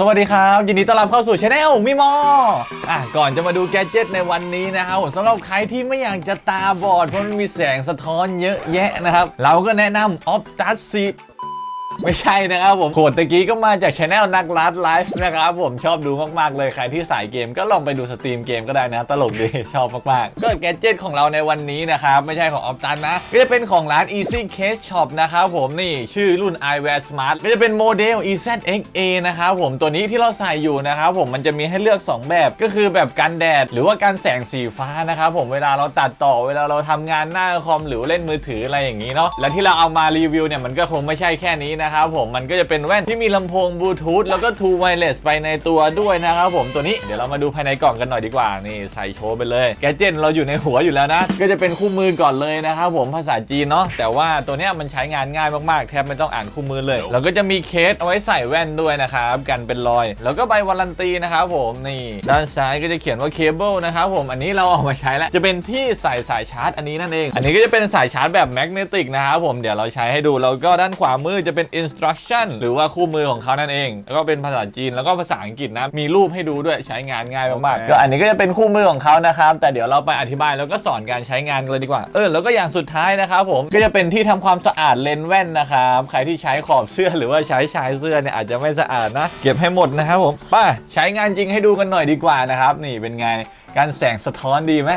สวัสดีครับ ยินดีต้อนรับเข้าสู่ช anel มิมออะก่อนจะมาดูแกดเจิตในวันนี้นะครับผมสำหรับใครที่ไม่อยากจะตาบอดเพราะมันมีแสงสะท้อนเยอะแยะนะครับ เราก็แนะนำ Optus 10 ไม่ใช่นะครับผมโคดตะกี้ก็มาจากช anel นักลัดไลฟ์นะครับผมชอบดูมากๆเลยใครที่สายเกมก็ลองไปดูสตรีมเกมก็ได้นะ ตลกดีชอบมากๆ ก็แกจิตของเราในวันนี้นะครับไม่ใช่ของออฟตันนะก็จะเป็นของร้าน Easy Case Shop นะครับผมนี่ชื่อรุ่น eyewear smart ก็จะเป็นโมเดล EZXA นะครับผมตัวนี้ที่เราใส่อยู่นะครับผมมันจะมีให้เลือก 2 แบบก็คือแบบกันแดด หรือว่ากันแสงสีฟ้านะครับผมเวลาเราตัดต่อเวลาเราทำงานหน้าคอมหรือเล่นมือถืออะไรอย่างนี้เนาะและที่เราเอามารีวิวเนี่ยมันก็คงไม่ใช่แค่นี้นะครับผมมันก็จะเป็นแว่นที่มีลำโพงบลูทูธแล้วก็ True Wireless ไปในตัวด้วยนะครับผมตัวนี้เดี๋ยวเรามาดูภายในกล่องกันหน่อยดีกว่านี่ใส่โชว์ไปเลยแกเจนเราอยู่ในหัวอยู่แล้วนะ ก็จะเป็นคู่มือก่อนเลยนะครับผมภาษาจีนเนาะแต่ว่าตัวเนี้ยมันใช้งานง่ายมากๆ แทบไม่ต้องอ่านคู่มือเลยแล้วก็จะมีเคสเอาไว้ใส่แว่นด้วยนะครับกันเป็นรอย แล้วก็ใบวารันตีนะครับผมนี่ด้านซ้ายก็จะเขียนว่าเคเบิลนะครับผมอันนี้เราเอามาใช้แล้วจะเป็นที่ใส่สายชาร์จอันนี้นั่นเอง อันนี้ก็จะเป็นสายชาร์จแบบแมกเนติกนะครับผมเดี๋ยวเราใช้ให้ดูแล้วก็ด้านขวามือจะเป็น instruction หรือว่าคู่มือของเขานั่นเอง แล้วก็เป็นภาษาจีนแล้วก็ภาษาอังกฤษนะ มีรูปให้ดูด้วยใช้งานง่ายมากๆโอเคก็อันนี้ก็จะเป็นคู่มือของเขานะครับ แต่เดี๋ยวเราไปอธิบายแล้วก็สอนการใช้งานกันเลยดีกว่า เออ แล้วก็อย่างสุดท้ายนะครับผม ก็จะเป็นที่ทำความสะอาดเลนส์แว่นนะครับ ใครที่ใช้ขอบเสื้อหรือว่าใช้ชายเสื้อเนี่ยอาจจะไม่สะอาดนะ เก็บให้หมดนะครับผมไป้าใช้งานจริงให้ดูกันหน่อยดีกว่านะครับ นี่เป็นไง การแสงสะท้อนดีไหม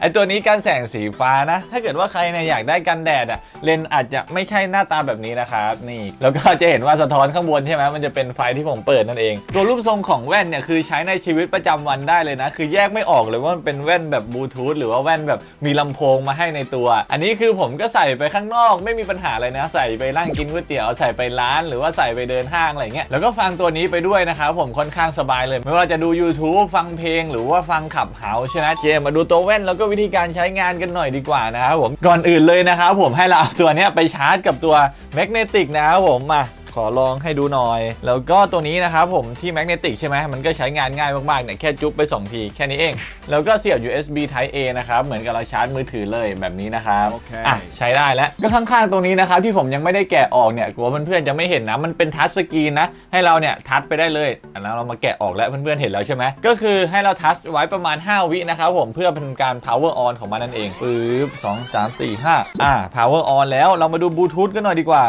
ไอตัวนี้การแสงสีฟ้านะ ถ้าเกิดว่าใครเนี่ยอยากได้กันแดดอะเลนอาจจะไม่ใช่หน้าตาแบบนี้นะครับนี่ แล้วก็จะเห็นว่าสะท้อนข้างบนใช่ไหมมันจะเป็นไฟที่ผมเปิดนั่นเอง ตัวรูปทรงของแว่นเนี่ยคือใช้ในชีวิตประจำวันได้เลยนะ คือแยกไม่ออกเลยว่ามันเป็นแว่นแบบบลูทูธหรือว่าแว่นแบบมีลำโพงมาให้ในตัว อันนี้คือผมก็ใส่ไปข้างนอกไม่มีปัญหาเลยนะ ใส่ไปนั่งกินก๋วยเตี๋ยวใส่ไปร้าน หรือว่าใส่ไปเดินห้างอะไรเงี้ยแล้วก็ฟังตัวนี้ไปด้วยนะครับผมค่อนข้างสบายเลย ไม่ว่าจะดู YouTube ฟังเพลงหรือว่าฟงขับเฮาใช่ไหมเจมาดูตัวแว่นแล้วก็วิธีการใช้งานกันหน่อยดีกว่านะครับผมก่อนอื่นเลยนะครับผมให้เราเอาตัวนี้ไปชาร์จกับตัวแมกเนติกนะครับผมมา ขอลองให้ดูหน่อย แล้วก็ตัวนี้นะครับผมที่แมกเนติกใช่ไหมมันก็ใช้งานง่ายมากๆเนี่ยแค่จุ๊บไป 2 ที แค่นี้เอง แล้วก็เสียบ USB Type A นะครับ เหมือนกับเราชาร์จมือถือเลยแบบนี้นะครับโอเคอะใช้ได้แล้ว ก็ข้างๆตรงนี้นะครับที่ผมยังไม่ได้แกะออกเนี่ยกลัวเพื่อนๆจะไม่เห็นนะ มันเป็นทัชสกรีนนะ ให้เราเนี่ยทัชไปได้เลยอะแล้วเรามาแกะออกแล้วเพื่อนๆเห็นแล้วใช่ไหมก็คือให้เราทัชไว้ประมาณ 5 วินะครับผมเพื่อเป็นการ power on ของมันนั่นเองปึ๊บสองสามสี่ห้าอ่า power on แล้วเรามาดูบลูทูธกันหน่อยดีกว่า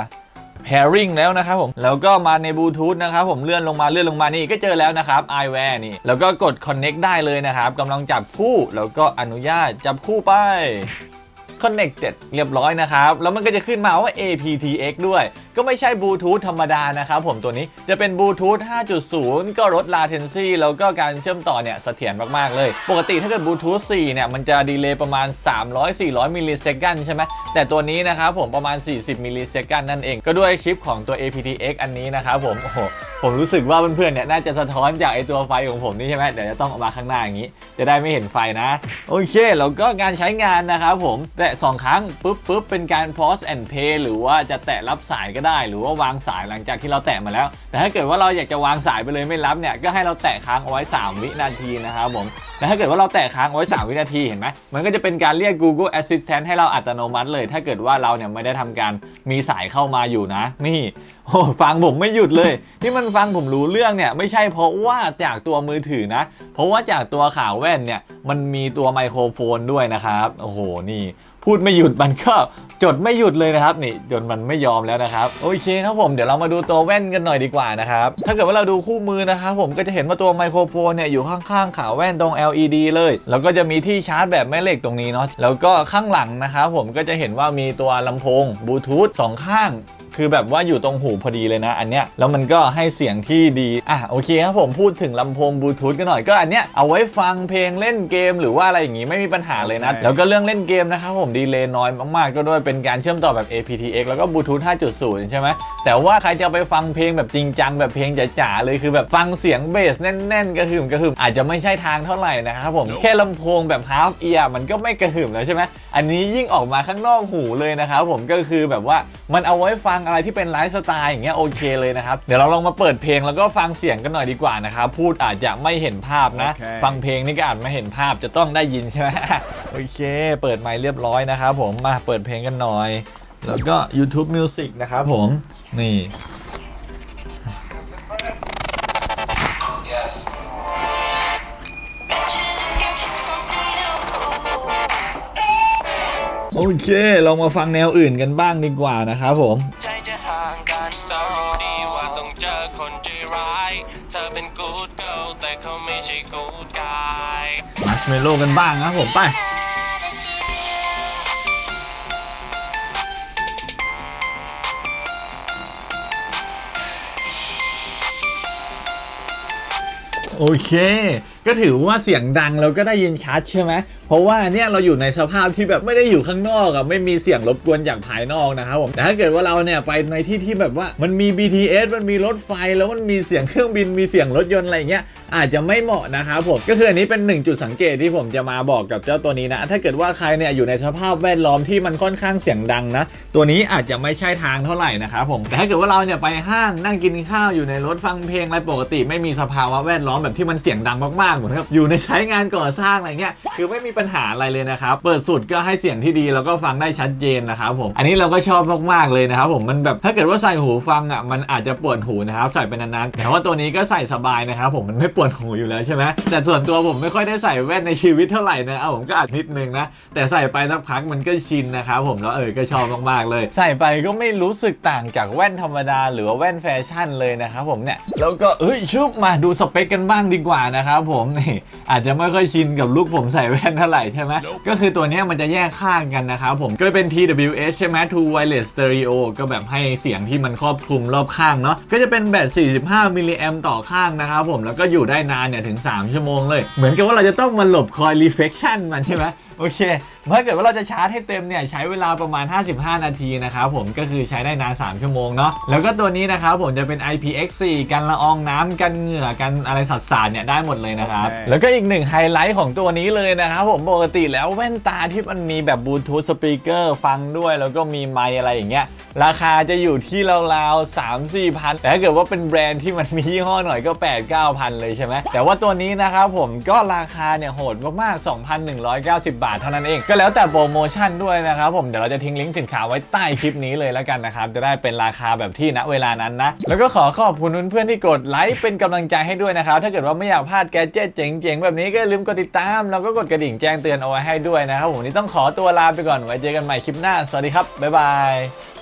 pairing แล้วนะครับผมแล้วก็มาในบลูทูธนะครับผมเลื่อนลงมาเลื่อนลงมานี่ก็เจอแล้วนะครับ i wear นี่แล้วก็กด connect ได้เลยนะครับกำลังจับคู่แล้วก็อนุญาตจับคู่ไป connected เรียบร้อยนะครับ แล้วมันก็จะขึ้นมาว่า aptX ด้วย ก็ไม่ใช่บลูทูธธรรมดานะครับผมตัวนี้จะเป็นบลูทูธ 5.0 ก็ลด latency แล้วก็การเชื่อมต่อเนี่ยเสถียรมาก ๆ เลย ปกติถ้าเกิดบลูทูธ 4 เนี่ย มันจะดีเลย์ประมาณ 300-400 มิลลิเซคันใช่ไหมแต่ตัวนี้นะครับผมประมาณ 40 มิลลิเซคันนั่นเอง ก็ด้วยชิปของตัว aptX อันนี้นะครับผมโอ้โหผมรู้สึกว่าเพื่อนๆเนี่ยน่าจะสะท้อนจากไอตัวไฟของผมนี่ใช่ไหมเดี๋ยวจะต้องเอามาข้างหน้าอย่างนี้ จะได้ไม่เห็นไฟนะ โอเคแล้วก็การใช้งานนะครับผมแตะสองครั้งปุ๊บปุ๊บเป็นการ pause and play หรือว่าจะแตะรับสายก็ได้หรือว่าวางสายหลังจากที่เราแตะมาแล้ว แต่ถ้าเกิดว่าเราอยากจะวางสายไปเลยไม่รับเนี่ยก็ให้เราแตะค้างเอาไว้ 3 วินาทีนะครับผมแต่ถ้าเกิดว่าเราแตะค้างเอาไว้ 3 วินาทีเห็นไหมมันก็จะเป็นการเรียก Google Assistant ให้เราอัตโนมัติเลย ถ้าเกิดว่าเราเนี่ยไม่ได้ทำการมีสายเข้ามาอยู่นะ นี่โอ้ฟังผมไม่หยุดเลยที่มันฟังผมรู้เรื่องเนี่ยไม่ใช่เพราะว่าจากตัวมือถือนะ เพราะว่าจากตัวข่าวแว่นเนี่ยมันมีตัวไมโครโฟนด้วยนะครับโอ้โหนี่พูดไม่หยุดมันก็ จดไม่หยุดเลยนะครับนี่จนมันไม่ยอมแล้วนะครับโอเคครับผมเดี๋ยวเรามาดูตัวแว่นกันหน่อยดีกว่านะครับถ้าเกิดว่าเราดูคู่มือนะครับผมก็จะเห็นว่าตัวไมโครโฟนเนี่ยอยู่ข้างๆขาแว่นตรง LED เลย แล้วก็จะมีที่ชาร์จแบบแม่เหล็กตรงนี้เนาะแล้วก็ข้างหลังนะครับผมก็จะเห็นว่ามีตัวลำโพงบลูทูธสองข้าง คือแบบว่าอยู่ตรงหูพอดีเลยนะ อันเนี้ยแล้วมันก็ให้เสียงที่ดี อะโอเคครับผมพูดถึงลำโพงบลูทูธกันหน่อยก็อันเนี้ยเอาไว้ฟังเพลงเล่นเกมหรือว่าอะไรอย่างงี้ไม่มีปัญหาเลยนะโอเคแล้วก็เรื่องเล่นเกมนะครับผมดีเลย์น้อยมากๆก็ด้วยเป็นการเชื่อมต่อแบบ aptX แล้วก็บลูทูธ5.0 ใช่ไหมแต่ว่าใครจะเอาไปฟังเพลงแบบจริงจังแบบเพลงจ๋าๆเลยคือแบบฟังเสียงเบสแน่นๆกระหึ่มกระหึ่มอาจจะไม่ใช่ทางเท่าไหร่นะครับผมแค่ลำโพงแบบ half ear มันก็ไม่กระหึ่มแล้วใช่ไหมอันนี้ยิ่งออกมาข้างนอกหูเลยนะครับผมก็คือแบบว่ามันเอาไว้ฟังอะไรที่เป็นไลฟ์สไตล์อย่างเงี้ยโอเคเลยนะครับเดี๋ยวเราลองมาเปิดเพลงแล้วก็ฟังเสียงกันหน่อยดีกว่านะครับพูดอาจจะไม่เห็นภาพนะ okay. ฟังเพลงนี่ก็อาจไม่เห็นภาพจะต้องได้ยินใช่ไหมโอเค เปิดไมค์เรียบร้อยนะครับผมมาเปิดเพลงกันหน่อย แล้วก็ YouTube Music นะครับผมนี่โอเคลองมาฟังแนวอื่นกันบ้างดีกว่านะครับผม เป็น good girl แต่เขาไม่ใช่ good guy มัชเมโลกันบ้างนะครับผมไป โอเค ก็ถือว่าเสียงดังเราก็ได้ยินชัดใช่ไหม เพราะว่าเนี่ยเราอยู่ในสภาพที่แบบไม่ได้อยู่ข้างนอกอะไม่มีเสียงรบกวนจากภายนอกนะครับผมแต่ถ้าเกิดว่าเราเนี่ยไปในที่ที่แบบว่ามันมี BTS มันมีรถไฟแล้วมันมีเสียงเครื่องบินมีเสียงรถยนต์อะไรเงี้ยอาจจะไม่เหมาะนะครับผมก็คืออันนี้เป็นหนึ่งจุดสังเกตที่ผมจะมาบอกกับเจ้าตัวนี้นะ ถ้าเกิดว่าใครเนี่ยอยู่ในสภาพแวดล้อมที่มันค่อนข้างเสียงดังนะ ตัวนี้อาจจะไม่ใช่ทางเท่าไหร่นะครับผมแต่ถ้าเกิดว่าเราเนี่ยไปห้างนั่งกินข้าวอยู่ในรถฟังเพลงอะไรปกติ ไม่มีสภาวะแวดล้อมแบบที่มันเสียงดังมากๆเหมือนกับอยู่ในใช้งานก่อสร้างอะไรเงี้ยคือไม่มีปัญหาอะไรเลยนะครับ เปิดสุดก็ให้เสียงที่ดีแล้วก็ฟังได้ชัดเจนนะครับผม อันนี้เราก็ชอบมากๆเลยนะครับผม มันแบบถ้าเกิดว่าใส่หูฟังอะ มันอาจจะปวดหูนะครับ ใส่ไปนานๆ แต่ว่าตัวนี้ก็ใส่สบายนะครับผม มันไม่ปวดหูอยู่แล้วใช่ไหมแต่ส่วนตัวผมไม่ค่อยได้ใส่แว่นในชีวิตเท่าไหร่นะครับผมก็อาจนิดนึงนะ แต่ใส่ไปสักพักมันก็ชินนะครับผม แล้วเออ ก็ชอบมากๆเลย ใส่ไปก็ไม่รู้สึกต่างจากแว่นธรรมดา หรือว่าแว่นแฟชั่นเลยนะครับผมเนี่ย แล้วก็เอ้ยชุบมาดูสเปคกันบ้างดีกว่านะครับผมนี่อาจจะไม่ค่อยชินกับลูกผมใส่แว่นเท่าไหร่ใช่ไหมก็คือตัวเนี้ยมันจะแยกข้างกันนะครับผมก็เป็น TWS ใช่ไหม True Wireless Stereo ก็แบบให้เสียงที่มันครอบคลุมรอบข้างเนาะก็จะเป็นแบต 45 มิลลิแอมต่อข้างนะครับผมแล้วก็อยู่ได้นานเนี่ยถึง 3 ชั่วโมงเลย เหมือนกับว่าเราจะต้องมาหลบคอย reflection มันใช่ไหมโอเค ถ้าเกิดว่าเราจะชาร์จให้เต็มเนี่ยใช้เวลาประมาณ 55 นาทีนะครับผมก็คือใช้ได้นาน 3 ชั่วโมงเนาะแล้วก็ตัวนี้นะครับผมจะเป็น IPX4 กันละอองน้ำกันเหงื่อกันอะไรสัดสานเนี่ยได้หมดเลยนะครับแล้วก็อีกหนึ่งไฮไลท์ของตัวนี้เลยนะครับผมปกติแล้วแว่นตาที่มันมีแบบบลูทูธสปีกเกอร์ฟังด้วย แล้วก็มีไมค์อะไรอย่างเงี้ย ราคาจะอยู่ที่ราวๆ3 4พันแต่ถ้าเกิดว่าเป็นแบรนด์ที่มันมียี่ห้อหน่อยก็8 9พันเลยใช่ไหมแต่ว่าตัวนี้นะครับผมก็ราคาเนี่ยโหดมากๆ 2,190 บาทเท่านั้นเอง ก็แล้วแต่โปรโมชั่นด้วยนะครับผมเดี๋ยวเราจะทิ้งลิงก์สินค้าไว้ใต้คลิปนี้เลยแล้วกันนะครับจะได้เป็นราคาแบบที่ณเวลานั้นนะแล้วก็ขอขอบคุณเพื่อนๆที่กดไลค์เป็นกำลังใจให้ด้วยนะครับถ้าเกิดว่าไม่อยากพลาดแกเจิตเจ๋งๆ แบบนี้ก็ลืมกดติดตามแล้วก็กดกระดิ่งแจ้งเตือนเอาไว้ให้ด้วยนะครับผมนนี้ต้องขอตัวลาไปก่อนไว้เจอกันใหม่คลิปหน้าสวัสดีครับบ๊ายบาย